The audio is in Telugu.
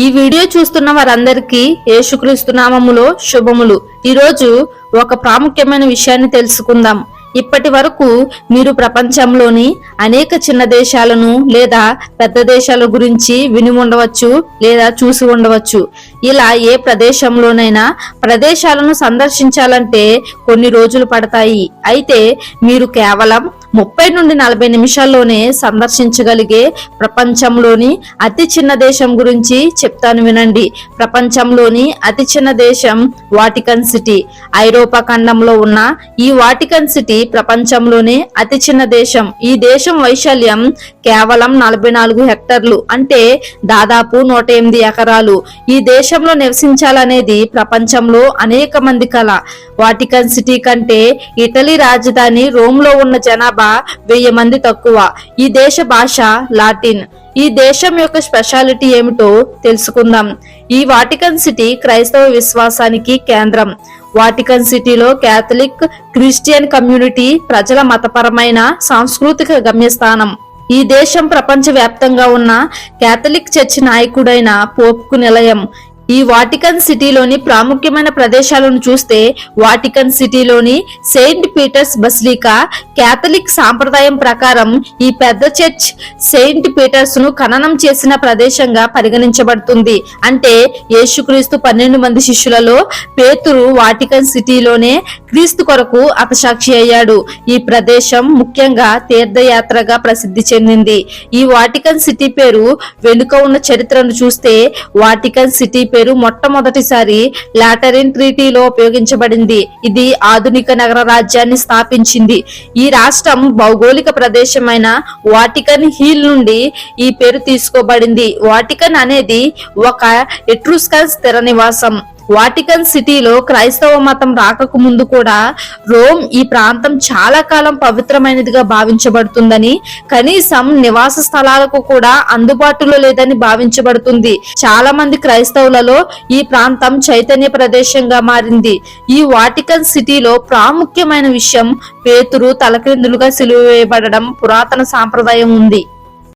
ఈ వీడియో చూస్తున్న వారందరికీ యేసుక్రీస్తు నామములో శుభములు. ఈరోజు ఒక ప్రాముఖ్యమైన విషయాన్ని తెలుసుకుందాం. ఇప్పటి వరకు మీరు ప్రపంచంలోని అనేక చిన్న దేశాలను లేదా పెద్ద దేశాల గురించి విని ఉండవచ్చు లేదా చూసి ఉండవచ్చు. ఇలా ఏ ప్రదేశంలోనైనా ప్రదేశాలను సందర్శించాలంటే కొన్ని రోజులు పడతాయి. అయితే మీరు కేవలం ముప్పై నుండి నలభై నిమిషాల్లోనే సందర్శించగలిగే ప్రపంచంలోని అతి చిన్న దేశం గురించి చెప్తాను వినండి. ప్రపంచంలోని అతి చిన్న దేశం వాటికన్ సిటీ. ఐరోపా ఖండంలో ఉన్న ఈ వాటికన్ సిటీ ప్రపంచంలోనే అతి చిన్న దేశం. ఈ దేశం వైశాల్యం కేవలం నలభై నాలుగు హెక్టర్లు అంటే దాదాపు నూట ఎనిమిది ఎకరాలు. ఈ దేశంలో నివసించాలనేది ప్రపంచంలో అనేక మంది కల. వాటికన్ సిటీ కంటే ఇటలీ రాజధాని రోమ్లో ఉన్న జనాభా వెయ్యి మంది తక్కువ. ఈ దేశ భాష లాటిన్. ఈ దేశం యొక్క స్పెషాలిటీ ఏమిటో తెలుసుకుందాం. ఈ వాటికన్ సిటీ క్రైస్తవ విశ్వాసానికి కేంద్రం. వాటికన్ సిటీలో క్యాథలిక్ క్రిస్టియన్ కమ్యూనిటీ ప్రజల మతపరమైన సాంస్కృతిక గమ్యస్థానం. ఈ దేశం ప్రపంచ వ్యాప్తంగా ఉన్న కేథలిక్ చర్చి నాయకుడైన పోప్కు నిలయం. ఈ వాటికన్ సిటీలోని ప్రాముఖ్యమైన ప్రదేశాలను చూస్తే వాటికన్ సిటీలోని సెయింట్ పీటర్స్ బస్లికా క్యాథలిక్ సాంప్రదాయం ప్రకారం ఈ పెద్ద చర్చ్ సెయింట్ పీటర్స్ను ఖననం చేసిన ప్రదేశంగా పరిగణించబడుతుంది. అంటే యేసుక్రీస్తు పన్నెండు మంది శిష్యులలో పేతురు వాటికన్ సిటీలోనే క్రీస్తు కొరకు అపసాక్షి అయ్యాడు. ఈ ప్రదేశం ముఖ్యంగా తీర్థయాత్రగా ప్రసిద్ధి చెందింది. ఈ వాటికన్ సిటీ పేరు వెనుక ఉన్న చరిత్రను చూస్తే వాటికన్ సిటీ పేరు మొట్టమొదటిసారి లాటరిన్ ట్రీటీలో ఉపయోగించబడింది. ఇది ఆధునిక నగర రాజ్యాన్ని స్థాపించింది. ఈ రాష్ట్రం భౌగోళిక ప్రదేశమైన వాటికన్ హిల్ నుండి ఈ పేరు తీసుకోబడింది. వాటికన్ అనేది ఒక ఎట్రుస్కన్ స్థిర నివాసం. వాటికన్ సిటీలో క్రైస్తవ మతం రాకకు ముందు కూడా రోమ్ ఈ ప్రాంతం చాలా కాలం పవిత్రమైనదిగా భావించబడుతుందని కనీసం నివాస స్థలాలకు కూడా అందుబాటులో లేదని భావించబడుతుంది. చాలా మంది క్రైస్తవులలో ఈ ప్రాంతం చైతన్య ప్రదేశంగా మారింది. ఈ వాటికన్ సిటీలో ప్రాముఖ్యమైన విషయం పేతురు తలక్రిందులుగా సిలువ వేయబడడం పురాతన సాంప్రదాయం ఉంది.